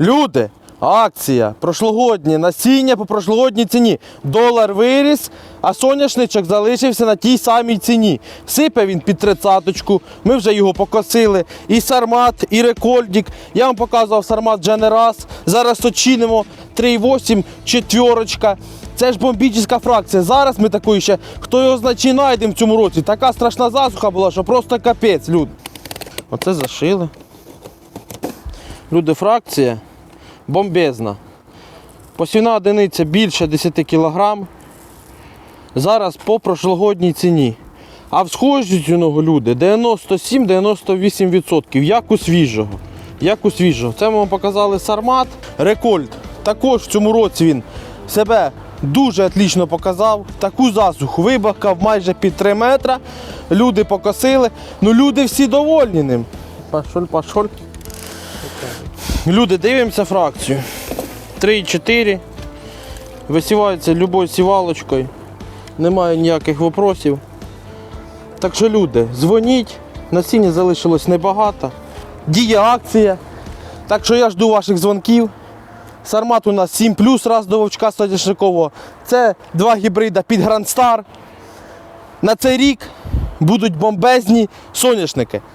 Люди, акція, прошлогоднє насіння по прошлогодній ціні. Долар виріс, а соняшничок залишився на тій самій ціні. Сипе він під тридцяточку, ми вже його покосили. І сармат, і рекольдік. Я вам показував сармат вже не раз. Зараз очинимо 3,8, четвірочка. Це ж бомбічна фракція. Зараз ми такої ще, хто його значить, знайдемо в цьому році. Така страшна засуха була, що просто капець, люди. Оце зашили. Люди, фракція бомбезна. Посівна одиниця більше 10 кг. Зараз по прошлогодній ціні. А всхожість у нього люди 97-98%, як у свіжого. Як у свіжого. Це ми вам показали сармат. Рекольд. Також в цьому році він себе дуже отлично показав. Таку засуху вибахкав майже під 3 метра. Люди покосили. Ну люди всі довольні ним. Пашоль, пашоль. Люди, дивимося фракцію. 3,4. Висівається любою сівалочкою. Немає ніяких вопросів. Так що, люди, дзвоніть. Насіння залишилось небагато. Діє акція. Так що я жду ваших дзвонків. Сармат у нас 7 плюс раз до вовчка соняшникового. Це два гібрида під Грандстар. На цей рік будуть бомбезні соняшники.